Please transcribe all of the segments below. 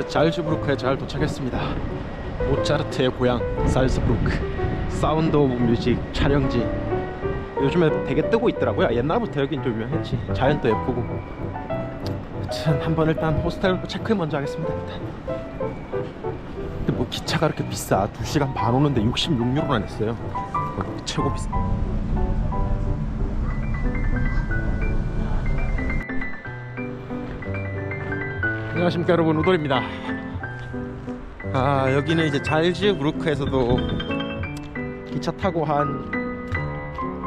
이제 잘즈부르크에 잘 도착했습니다. 모차르트의 고향 살스부르크 사운드 오브 뮤직 촬영지. 요즘에 되게 뜨고 있더라고요. 옛날부터 여긴 좀 유명했지. 자연도 예쁘고. 아무튼 한번 일단 호스텔 체크 먼저 하겠습니다. 근데 뭐 기차가 이렇게 비싸? 2시간 반 오는데 66유로나 냈어요. 어, 최고 비싸. 안녕하십니까 여러분. 우돌입니다. 아 여기는 이제 잘즈부르크에서도 기차 타고 한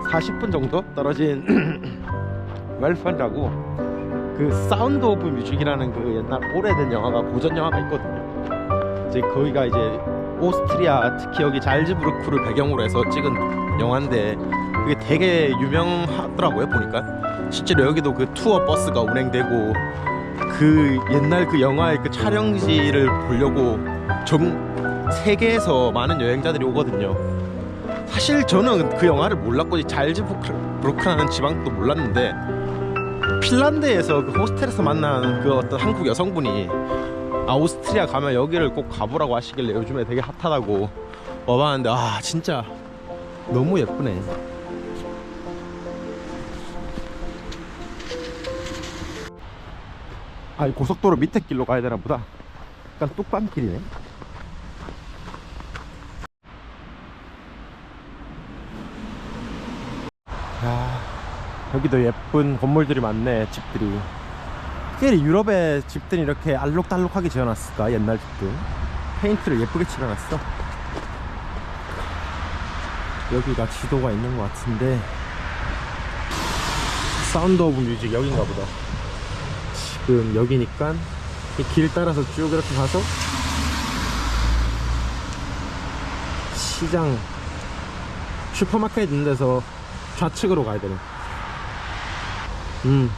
40분 정도 떨어진 웰펀이라고 그 사운드 오브 뮤직이라는 그 옛날 오래된 영화가 고전 영화가 있거든요. 이제 거기가 이제 오스트리아 특히 여기 잘즈부르크를 배경으로 해서 찍은 영화인데 그게 되게 유명하더라고요 보니까. 실제로 여기도 그 투어 버스가 운행되고 그 옛날 그 영화의 그 촬영지를 보려고 전 세계에서 많은 여행자들이 오거든요. 사실 저는 그 영화를 몰랐고 잘즈부르크라는 지방도 몰랐는데 핀란드에서 그 호스텔에서 만난 그 어떤 한국 여성분이 아 오스트리아 가면 여기를 꼭 가보라고 하시길래 요즘에 되게 핫하다고 와봤는데 아 진짜 너무 예쁘네. 아, 이 고속도로 밑에 길로 가야 되나 보다. 약간 뚝방길이네. 야, 여기도 예쁜 건물들이 많네, 집들이. 특히 유럽의 집들이 이렇게 알록달록하게 지어놨을까, 옛날 집들. 페인트를 예쁘게 칠해놨어. 여기가 지도가 있는 것 같은데. 사운드 오브 뮤직 여긴가 보다. 지금 여기니까 이 길 따라서 쭉 이렇게 가서 시장 슈퍼마켓 있는 데서 좌측으로 가야 되네. 음.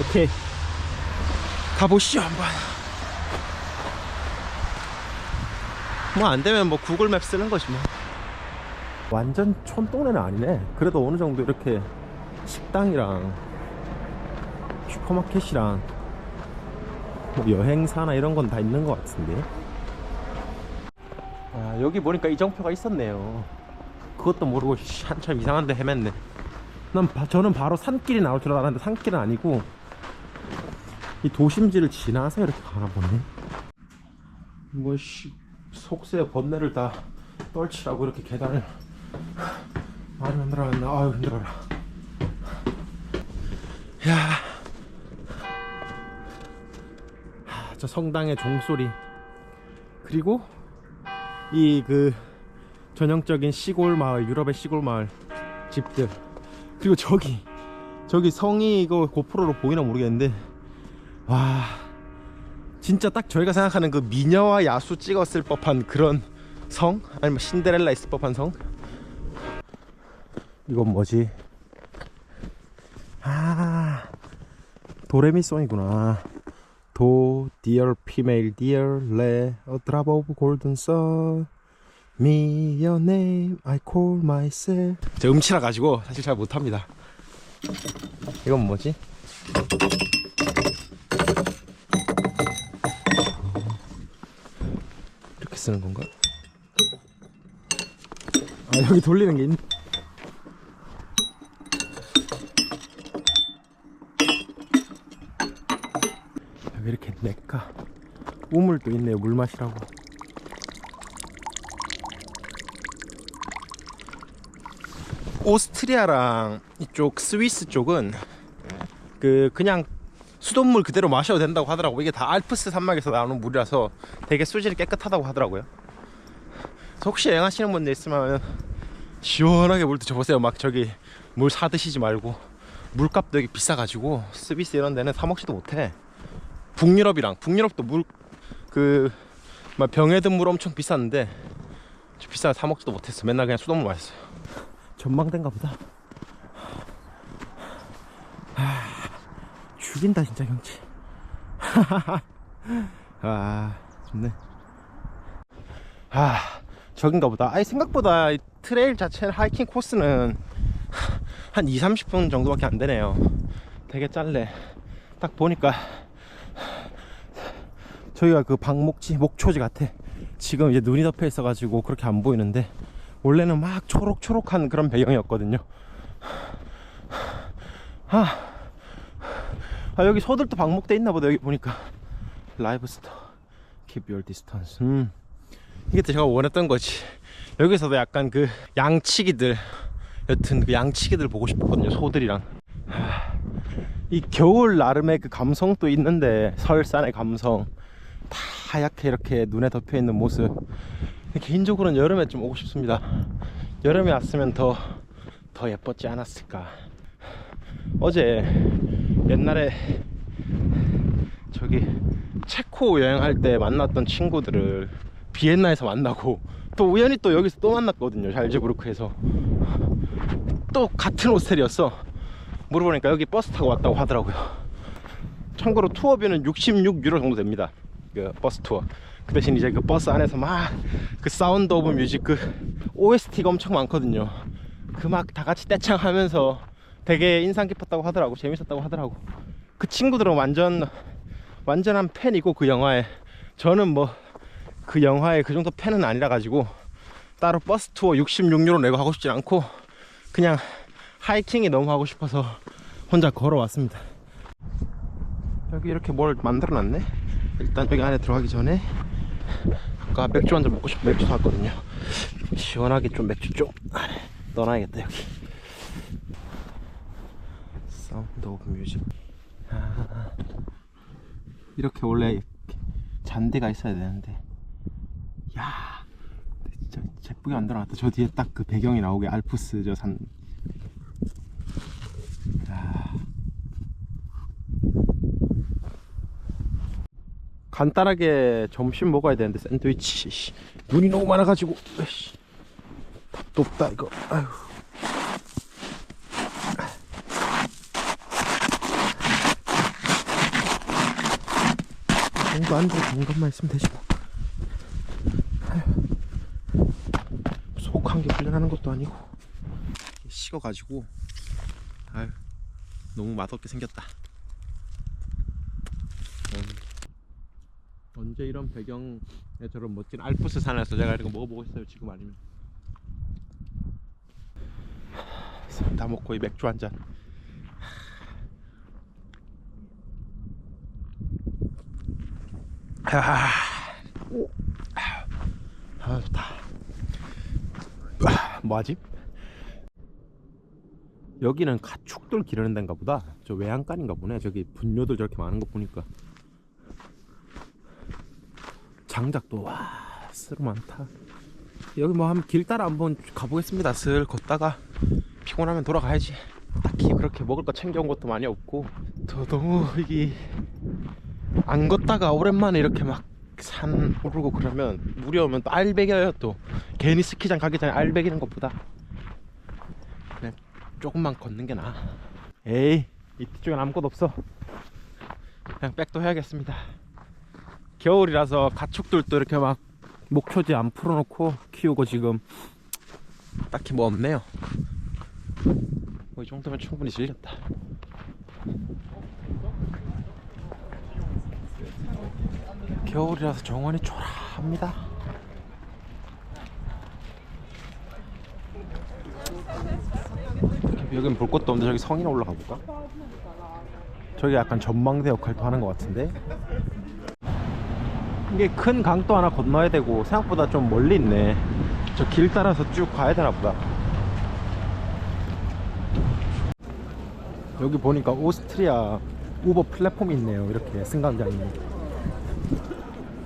오케이. 가보시죠 한번. 뭐 안되면 뭐 구글맵 쓰는 거지 뭐. 완전 촌동네는 아니네. 그래도 어느 정도 이렇게 식당이랑 슈퍼마켓이랑 뭐 여행사나 이런 건 다 있는 것 같은데. 아 여기 보니까 이정표가 있었네요. 그것도 모르고 씨, 한참 이상한데 헤맸네. 난 바- 저는 바로 산길이 나올 줄 알았는데 산길은 아니고 이 도심지를 지나서 이렇게 가나 보네. 뭐씨 속세 번뇌를 다 떨치라고 이렇게 계단을 많이 만들어놨나? 아유 힘들어라. 야 저 성당의 종소리. 그리고 이 그 전형적인 시골 마을 유럽의 시골 마을 집들. 그리고 저기 저기 성이 이거 고프로로 보이나 모르겠는데 와 진짜 딱 저희가 생각하는 그 미녀와 야수 찍었을 법한 그런 성? 아니면 신데렐라 있을 법한 성? 이건 뭐지? 아 도레미송이구나 도, dear female, dear, le, a drop of golden sun. Me, your name, I call myself. 제 음치라 가지고 사실 잘 못합니다. 이건 뭐지? 이렇게 쓰는 건가? 아 여기 돌리는 게 있 왜 이렇게 낼까? 우물도 있네요 물 마시라고. 오스트리아랑 이쪽 스위스 쪽은 그 그냥 수돗물 그대로 마셔도 된다고 하더라고. 이게 다 알프스 산맥에서 나오는 물이라서 되게 수질이 깨끗하다고 하더라고요. 혹시 여행하시는 분들 있으면 시원하게 물 드셔보세요. 막 저기 물 사드시지 말고. 물값도 여기 비싸가지고 스위스 이런 데는 사 먹지도 못해 북유럽이랑 북유럽도 물그 병에 든 물 엄청 비쌌는데 비싸서 사 먹지도 못했어. 맨날 그냥 수돗물 마셨어요. 전망대인가 보다. 하, 죽인다 진짜 경치. 아 좋네. 아 저긴가 보다. 아니 생각보다 이 트레일 자체 하이킹 코스는 한 2, 30분 정도밖에 안 되네요. 되게 짧네. 딱 보니까 저기가 그 방목지 목초지 같아. 지금 이제 눈이 덮여 있어 가지고 그렇게 안 보이는데 원래는 막 초록초록한 그런 배경이었거든요. 아, 아 여기 소들도 방목돼 있나 보다 여기 보니까. 라이브 스토어 keep your distance. 음 이게 또 제가 원했던 거지. 여기서도 약간 그 양치기들 여튼 그 양치기들 보고 싶었거든요 소들이랑. 하, 이 겨울 나름의 그 감성도 있는데 설산의 감성. 다 하얗게 이렇게 눈에 덮여 있는 모습. 개인적으로는 여름에 좀 오고 싶습니다. 여름에 왔으면 더 더 예뻤지 않았을까. 어제 옛날에 저기 체코 여행할 때 만났던 친구들을 비엔나에서 만나고 또 우연히 또 여기서 또 만났거든요 잘즈부르크에서. 또 같은 호스텔이었어. 물어보니까 여기 버스 타고 왔다고 하더라고요. 참고로 투어비는 66유로 정도 됩니다 그 버스 투어. 그 대신 이제 그 버스 안에서 막 그 사운드 오브 뮤직 그 OST가 엄청 많거든요. 그 막 다 같이 떼창 하면서 되게 인상 깊었다고 하더라고 재밌었다고 하더라고. 그 친구들은 완전 완전한 팬이고 그 영화에. 저는 뭐 그 영화에 그 정도 팬은 아니라 가지고 따로 버스 투어 66유로 내고 하고 싶진 않고 그냥 하이킹이 너무 하고 싶어서 혼자 걸어왔습니다. 여기 이렇게 뭘 만들어 놨네 일단 여기 안에 들어가기 전에 아까 맥주 한 잔 먹고 싶어 맥주 샀거든요. 시원하게 좀 맥주 좀 넣어놔야겠다 여기. 사운드 오브 뮤직 아, 이렇게 원래 잔디가 있어야 되는데. 야 진짜 예쁘게 만들어놨다. 저 뒤에 딱 그 배경이 나오게 알프스 저산 간단하게 점심 먹어야 되는데 샌드위치 씨, 눈이 너무 많아가지고. 씨, 답도 없다 이거. 아휴. 공도 안 들어 공간만 있으면 되지 뭐. 속한 게 훈련하는 것도 아니고. 식어가지고. 아유 너무 맛없게 생겼다 음. 언제 이런 배경에 저런 멋진 알프스 산에서 제가 이런 거 먹어보고 있어요 지금 아니면. 다 먹고 이 맥주 한잔. 아 좋다. 아, 뭐하지? 여기는 가축들 기르는 데인가 보다. 저 외양간인가 보네. 저기 분뇨들 저렇게 많은 거 보니까 장작도 와 쓰루 많다. 여기 뭐 한번 길 따라 한번 가보겠습니다. 슬 걷다가 피곤하면 돌아가야지. 딱히 그렇게 먹을 거 챙겨온 것도 많이 없고. 더 너무 이게 안 걷다가 오랜만에 이렇게 막 산 오르고 그러면 물이 오면 또 알배겨요 또. 괜히 스키장 가기 전에 알배기는 것보다. 그냥 조금만 걷는 게 나아. 에이 이쪽엔 아무것도 없어. 그냥 백도 해야겠습니다 겨울이라서 가축들도 이렇게 막 목초지 안 풀어놓고 키우고 지금. 딱히 뭐 없네요. 뭐 이 정도면 충분히 즐겼다. 겨울이라서 정원이 초라합니다. 여긴 볼 것도 없는데 저기 성이나 올라가 볼까? 저기 약간 전망대 역할도 하는 것 같은데 이게 큰 강도 하나 건너야 되고 생각보다 좀 멀리 있네. 저 길 따라서 쭉 가야 되나 보다. 여기 보니까 오스트리아 우버 플랫폼이 있네요. 이렇게 승강장이.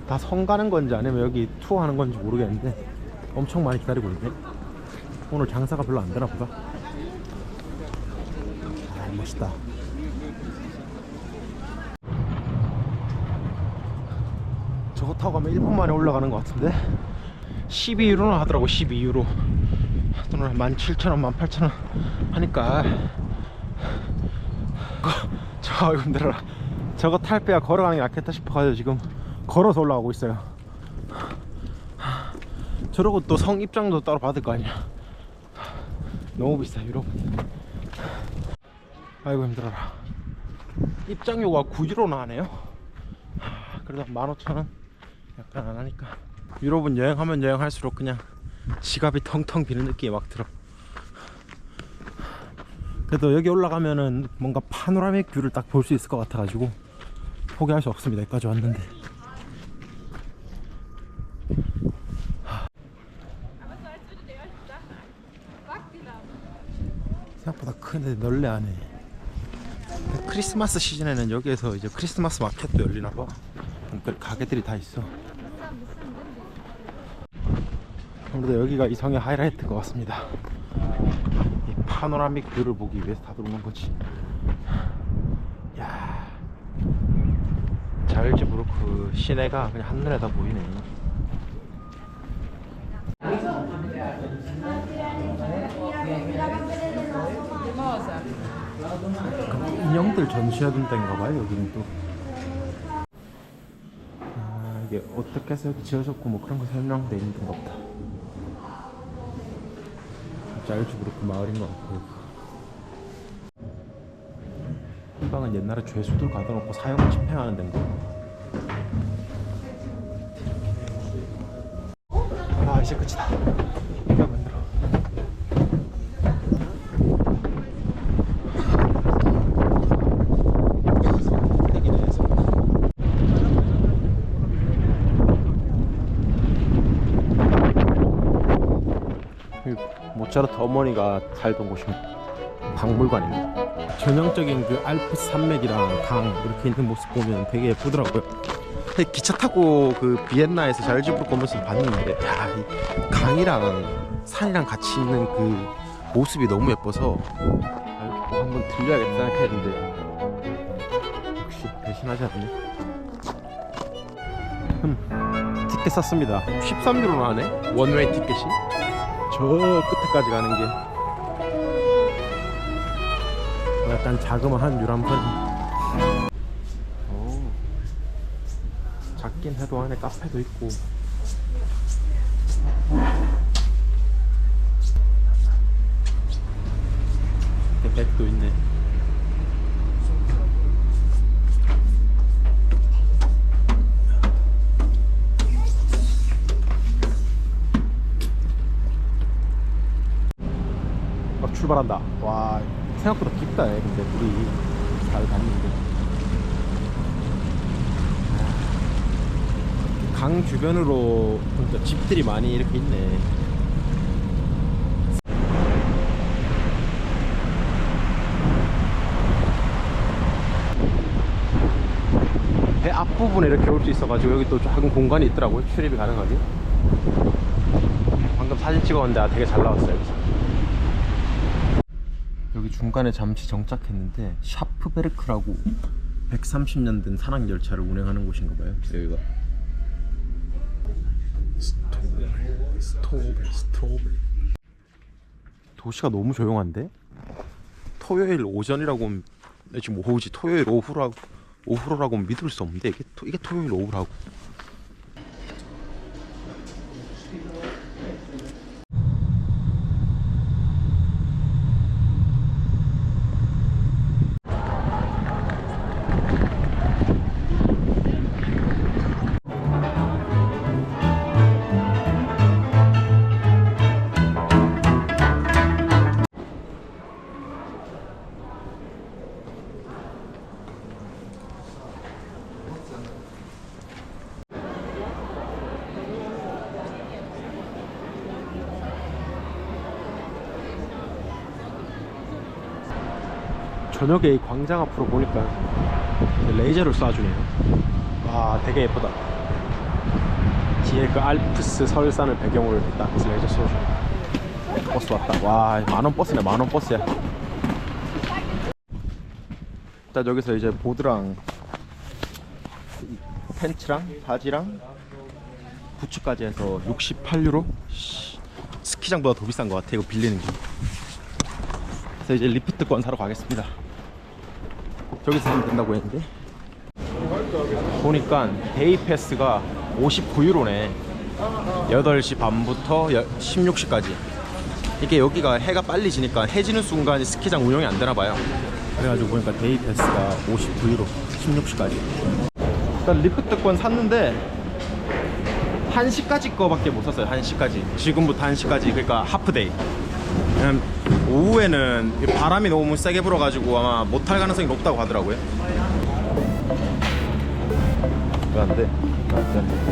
다 성 가는 건지 아니면 여기 투어 하는 건지 모르겠는데 엄청 많이 기다리고 있네. 오늘 장사가 별로 안 되나 보다. 아 멋있다 저거 타고 가면 1분 만에 올라가는 것 같은데? 12유로나 하더라고 12유로. 돈을 17,000원 18,000원 하니까. 저 아이고 힘들어라. 저거 탈 빼야 걸어가는 게 낫겠다 싶어가지고 지금 걸어서 올라가고 있어요. 저러고 또 성 입장도 따로 받을 거 아니야. 너무 비싸 유럽 아이고 힘들어라. 입장료가 9유로나 하네요. 그래도 15,000원 약간 안 하니까. 유럽은 여행하면 여행할수록 그냥 지갑이 텅텅 비는 느낌이 막 들어. 그래도 여기 올라가면은 뭔가 파노라믹 뷰를 딱 볼 수 있을 것 같아가지고 포기할 수 없습니다. 여기까지 왔는데. 생각보다 큰데 넓네 안에 크리스마스 시즌에는 여기에서 이제 크리스마스 마켓도 열리나 봐. 그러니까 가게들이 다 있어 아무래도 여기가 이 성의 하이라이트인 것 같습니다. 이 파노라믹 뷰를 보기 위해서 다 들어오는 거지. 야. 잘즈부르크 시내가 그냥 한눈에 다 보이네. 인형들 전시하던 데인가 봐요 여기는 또. 아, 이게 어떻게 해서 지어졌고 뭐 그런 거 설명돼 있는 건가 보다 짤주 그렇고 마을인 것 같고. 이 방은 옛날에 죄수들 가둬놓고 사형 집행하는 데인가? 아 이제 끝이다 이거 만들어 되긴 해서 모차르트 어머니가 살던 곳이 박물관입니다. 전형적인 그 알프 산맥이랑 강 이렇게 있는 모습 보면 되게 예쁘더라고요. 근데 기차 타고 그 비엔나에서 잘즈부르크 오면서 봤는데 야, 이 강이랑 산이랑 같이 있는 그 모습이 너무 예뻐서 한번 들려야겠다 생각했는데 역시 배신하지 않네. 음, 티켓 샀습니다. 13유로 나네. 원웨이 티켓이. 저 끝에까지 가는 게. 어, 약간 자그마한 유람선. 오. 작긴 해도 안에 카페도 있고 백도 있네 막 출발한다. 와 생각보다 깊다. 예, 근데 물이 잘 갔는데. 강 주변으로 그러니까 집들이 많이 이렇게 있네. 배 앞부분에 이렇게 올 수 있어가지고 여기 또 작은 공간이 있더라고요. 출입이 가능하게. 방금 사진 찍었는데 아, 되게 잘 나왔어요. 여기서. 여기 중간에 잠시 정착했는데 샤프베르크라고 130년 된 산악 열차를 운행하는 곳인가 봐요. 여기가. 스토브 스토브 도시가 너무 조용한데? 토요일 오전이라고 하면 네, 지금 오후지. 토요일 오후라고 오후라고 하면 믿을 수 없는데 이게 토, 이게 토요일 오후라고 저녁에 이 광장 앞으로 보니까 레이저를 쏴주네요. 와, 되게 예쁘다. 뒤에 그 알프스 설산을 배경으로 딱 레이저 쏘주네. 버스 왔다. 와, 만원 버스네, 만원 버스야. 일단 여기서 이제 보드랑 이 팬츠랑 바지랑 부츠까지 해서 68유로? 스키장보다 더 비싼 것 같아, 이거 빌리는 게. 그래서 이제 리프트권 사러 가겠습니다. 저기서 사면 된다고 했는데. 보니까 데이 패스가 59유로네. 8시 반부터 16시까지. 이게 여기가 해가 빨리 지니까 해지는 순간 스키장 운영이 안 되나 봐요. 그래가지고 보니까 데이 패스가 59유로 16시까지. 일단 리프트권 샀는데 1시까지 거밖에 못 샀어요 1시까지. 지금부터 1시까지 그러니까 하프데이 오후에는 이 바람이 너무 세게 불어가지고 아마 못할 가능성이 높다고 하더라고요 왜안 돼? 안 돼.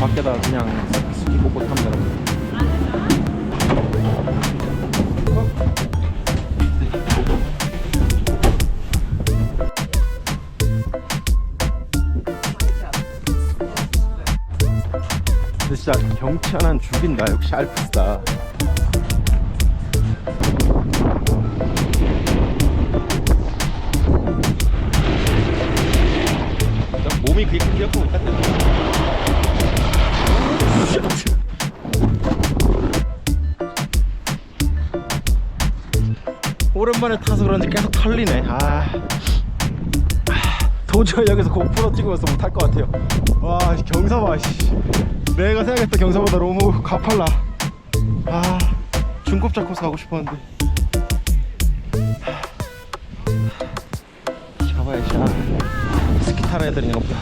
밖에다 그냥 스키 꽂고 타면 되는 근데 진짜 경치 하나는 죽인다. 역시 알프스다. 난 몸이 그게 큰데였고 못 갔네 오랜만에 타서 그런지 계속 털리네. 아, 아, 도저히 여기서 고프로 찍으면서 못할 것 같아요. 와 경사 봐 씨. 내가 생각했던 경사보다 너무 가팔라. 아 중급자 코스 가고 싶었는데. 하, 잡아야지. 아, 스키 타는 애들이 없다